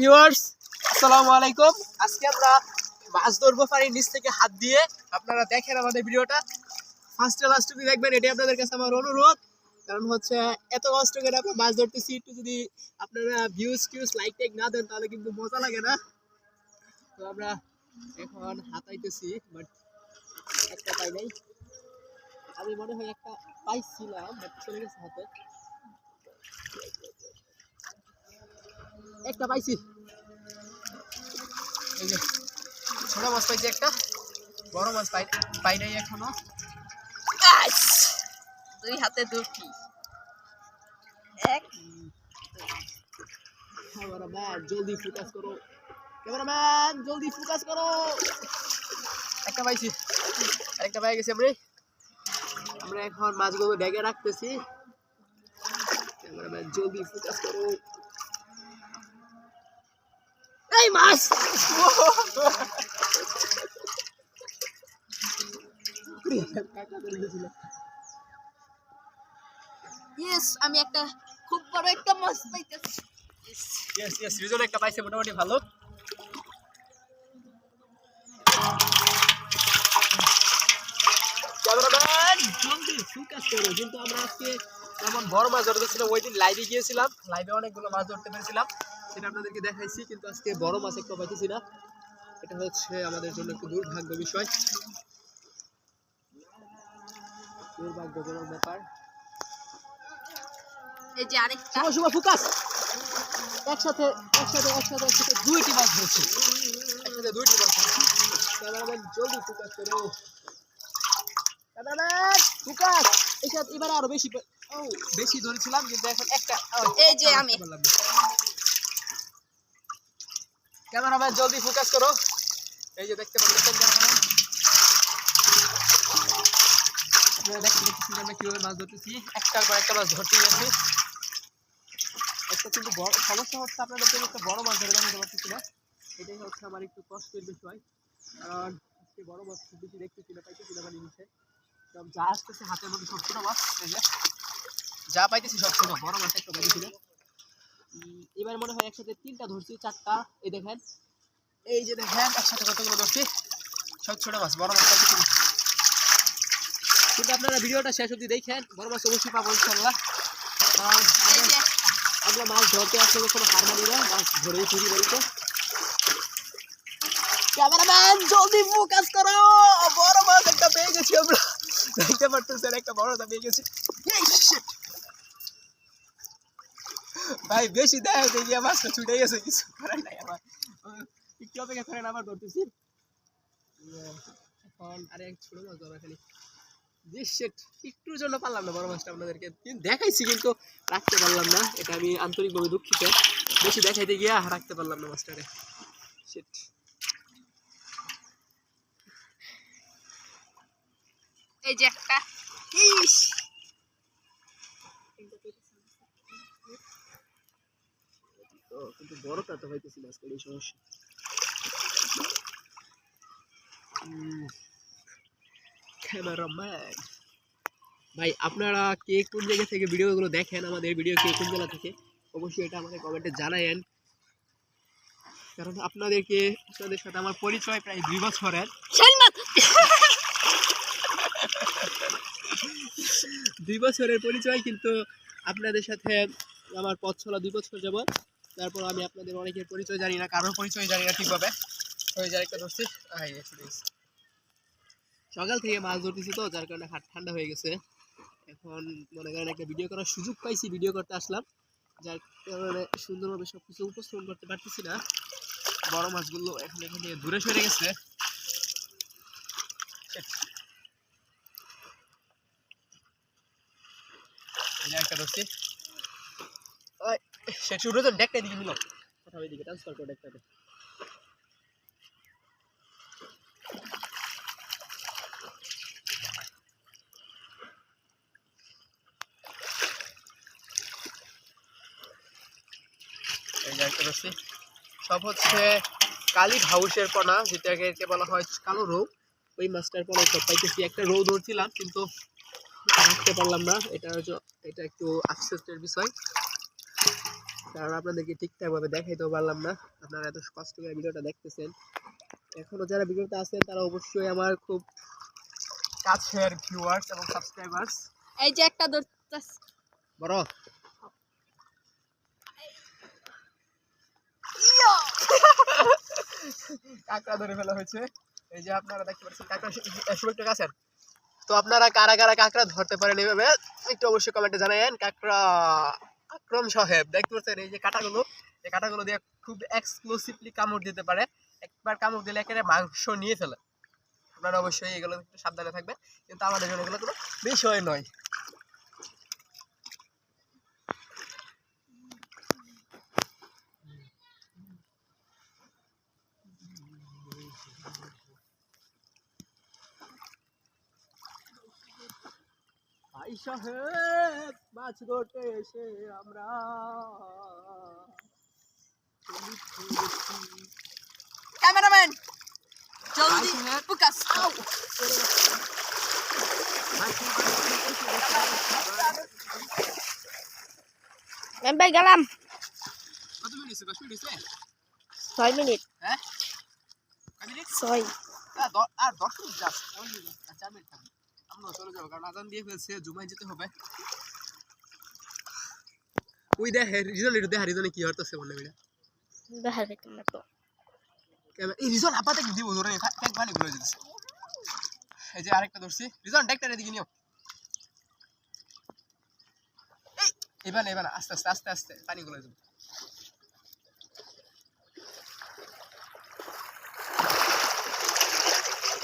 Viewers আসসালামু আলাইকুম। আজকে আমরা মাছ ধরবো পানির নিচ থেকে হাত দিয়ে। আপনারা দেখেন আমাদের ভিডিওটা। ফার্স্টে লাস্ট দেখবেন এটি আপনাদের কাছে আমার অনুরোধ। কারণ হচ্ছে, এত কষ্ট করে আমরা মাছ যদি আপনারা ভিউজ টিউজ লাইক টাইক না দেন, তাহলে কিন্তু মজা লাগে না। তো আমরা এখন হাতাইতেছি বাট একটা নাই। আমি মনে হয় একটা পাইছিলাম বাট চলে গেছে হাতে। একটা পাইছি। এই যে ছোট মাছ পাইছি একটা বড় মাছ পাই পাই নাই এখনও। দুই হাতে দুটি। এক ক্যামেরাম্যান জলদি ফোকাস করো। ক্যামেরাম্যান জলদি ফোকাস করো। একটা পাইছি। আরেকটা পাই গেছি আমরা। আমরা এখন মাছগুলো ব্যাগে রাখতেছি। ক্যামেরাম্যান জলদি ফোকাস করো। এই মাছ ইয়েস আমি একটা খুব বড় একটা মাছ পাইতেছি। ইয়েস ইয়েস রিজন একটা পাইছে মোটামুটি ভালো। ক্যামেরাম্যান! ফোকাস করো কিন্তু আমরা আজকে যেমন বড় মাছ ধরতেছিলাম ওই দিন লাইভে গিয়েছিলাম। লাইভে অনেকগুলো মাছ ধরতে পেরেছিলাম। সেটা আপনাদেরকে দেখাইছি কিন্তু আজকে বড় মাছ একটা পাইতেছি না। এটা হচ্ছে আমাদের জন্য একটু দুর্ভাগ্য বিষয়। দুর্ভাগ্যজনক ব্যাপার। এই যে আরেকটা। শুভ শুভ ফোকাস! একসাথে একসাথে একসাথে একসাথে দুইটি মাছ ধরছি। একসাথে দুইটি মাছ ধরছি। ক্যামেরাম্যান জলদি ফোকাস করো। Cameraman focus! এসাথে এবারে আরও বেশি বেশি ধরেছিলাম কিন্তু এখন একটা এই যে আমি। মাছ পারলাম জলদি ফোকাস করো। এই যে দেখতে পাচ্ছেন দেখতে পাচ্ছেন আমরা কীভাবে মাছ ধরতেছি। একটার পর একটা মাছ ধরতেই আছি একটা কিন্তু বড় সমস্যা হচ্ছে আপনাদের জন্য একটা বড় মাছ ধরে দেখাতে পারতেছি না। এটাই হচ্ছে আমার একটু কষ্টের বিষয়। কারণ আজকে বড় মাছ খুব বেশি দেখতেছি না পাইতেছি না মানে যা আসতেছে হাতের মধ্যে সব ছোটো মাছ যে। পাইতেছি সব ছোটো, বড় মাছ একটা পাইতেছি না এবার মনে হয় একসাথে তিনটা ধরছি চারটা। এই দেখেন। এই যে দেখেন একসাথে কতগুলো ধরছি? সব ছোটো মাছ বড় মাছ কিন্তু আপনারা ভিডিওটা শেষ অবধি দেখেন বড় মাছ অবশ্যই পাবো ইনশাল্লাহ। আমরা- মাছ ধরতে আসলে কোনো হার মানি না মাছ ধরেই ফিরি বাড়িতে। ক্যামেরাম্যান জলদি ফোকাস করো! বড় মাছ একটা পেয়ে গেছি আমরা। দেখতে পারতেছেন একটা বড় মাছ পেয়ে গেছি! ভাই বেশি দেয় হতে গিয়ে মাছটা ছুটে গেছে কিছু করার নাই আমার। একটু অপেক্ষা করেন আবার ধরতেছি। ইয়ে, এখন আরে এক ছোট মাছ ধরা খালি। একটুর জন্য পারলাম না বড় মাছটা আপনাদেরকে। কিন্তু দেখাইছি কিন্তু রাখতে পারলাম না। এটা আমি আন্তরিকভাবে দুঃখিত। বেশি দেখাইতে গিয়ে আর রাখতে পারলাম না মাছটারে। শিট। এই যে একটা। তো কিন্তু বড়টা তো হইতেছিল আজকে এই সমস্যা। ক্যামেরাম্যান। ভাই আপনারা কে কোন জায়গা থেকে ভিডিওগুলো দেখেন আমাদের ভিডিও কে কোন জেলা থেকে অবশ্যই এটা আমাদের কমেন্টে জানায়েন। কারণ আপনাদেরকে আপনাদের সাথে আমার পরিচয় প্রায় দুই বছরের। দুই বছরের পরিচয় কিন্তু আপনাদের সাথে আমার পথ চলা দুই বছর যাব তারপর আমি আপনাদের অনেকের পরিচয় জানি না, কারোর পরিচয় জানি না ঠিকভাবে। হয়ে যায় একটা সকাল থেকে মাছ ধরতেছি তো, যার কারণে হাত ঠান্ডা হয়ে গেছে। এখন মনে করেন একটা ভিডিও করার সুযোগ পাইছি ভিডিও করতে আসলাম। যার কারণে সুন্দরভাবে সব কিছু উপস্থাপন করতে পারতেছি না। বড় মাছগুলো এখন এখান থেকে দূরে সরে গেছে। একটা ধরছি। ওই সে শুরু তো ডেকটা দিকে নিল কথা ট্রান্সফার করে ডেকটাতে সব হচ্ছে কালী হাউসের পোনা যেটাকে বলা হয় কালো রোগ। ওই মাছটার পরে সব পাইতেছি। একটা রৌ ধরছিলাম, কিন্তু রাখতে পারলাম না। এটা এটা একটু আফসোসের বিষয়। কারণ আপনাদেরকে ঠিকঠাকভাবে দেখাইতেও পারলাম না। আপনারা এত কষ্ট করে ভিডিওটা দেখতেছেন। এখনও যারা ভিডিওতে আছেন তারা অবশ্যই আমার খুব কাছের ভিউয়ার্স এবং সাবস্ক্রাইবার্স এই যে একটা ধরতাস বড়। কাঁকড়া ধরে ফেলা হয়েছে। এই যে আপনারা দেখতে পাচ্ছেন কাঁকড়া সুযোগটা কাছেন তো আপনারা কারা কারা কাঁকড়া ধরতে পারেন এইভাবে একটু অবশ্যই কমেন্টে জানাবেন কাঁকড়া আক্রম সাহেব, দেখতে পাচ্ছেন? এই যে কাঁটাগুলো, এই কাঁটাগুলো দিয়ে খুব এক্সক্লুসিভলি কামড় দিতে পারে। একবার কামড় দিলে একেবারে মাংস নিয়ে ফেলে। আপনারা অবশ্যই এগুলো একটু সাবধানে থাকবেন, কিন্তু আমাদের জন্য এগুলো কোনো বিষয় নয়। সাহেব মাছ ধরতে এসে আমরা। ক্যামেরাম্যান জলদি। ফোকাস আউ ভাই গেলাম। কত মিনিট দশ মিনিট ছয় মিনিট। হ্যাঁ? ছয় আর দশ মিনিট যাস আর চার মিনিট। থাকবে আমরা চলে যাব কারণ আজান দিয়ে ফেলছে জুমায় যেতে হবে। ওই দেখ রিজন একটু দেখ রিজনে কি হরতেছে বলে বিড়া দেখার পেতাম না তো এই রিজন আপাতত দিব ধরে এক ভালো ঘুরে যেতেছে এই যে আরেকটা ধরছি রিজন ডেকটার এদিকে নিও এবার এবার আস্তে আস্তে আস্তে আস্তে পানি গুলো যাবে।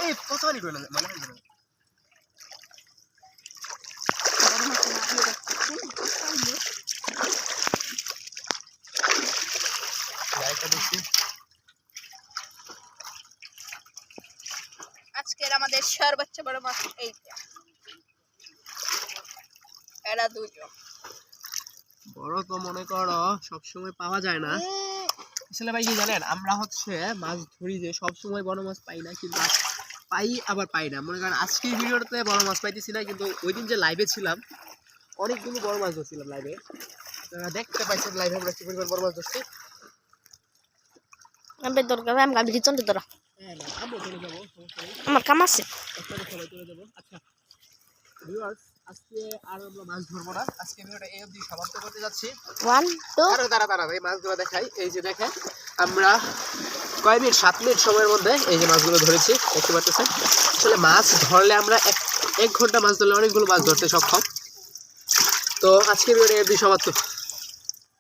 এই কত পানি করে না মানে যাবে আজকের আমাদের সর্বোচ্চ বড় মাছ এইটা। এরা দুজন বড় তো মনে করো সবসময় পাওয়া যায় না। আসলে ভাই কি জানেন আমরা হচ্ছে মাছ ধরি যে সবসময় বড় মাছ পাই না কিন্তু পাই আবার পাই না। মনে করেন আজকের ভিডিওতে বড় মাছ পাইতেছি না কিন্তু ওই দিন যে লাইভে ছিলাম অনেকগুলো বড় মাছ ধরছিলাম লাইভে দেখতে পাইছেন লাইভে আমরা কি পরিমাণ বড় মাছ ধরছি। আমি দরকার আমি তোরা হ্যাঁ আমরা কাম আছে। আচ্ছা আজকে আর আমরা মাছ ধরবো না। আজকে ভিডিওটা এই অবধি সমাপ্ত করতে যাচ্ছি। ওয়ান টু আরও দাঁড়া দাঁড়া এই মাছগুলো দেখাই। এই যে দেখেন আমরা কয় মিনিট সাত মিনিট সময়ের মধ্যে এই যে মাছগুলো ধরেছি দেখতে পাচ্ছেন? আসলে মাছ ধরলে আমরা এক এক ঘণ্টা মাছ ধরলে অনেকগুলো মাছ ধরতে সক্ষম। তো আজকের এই অবধি সমাপ্ত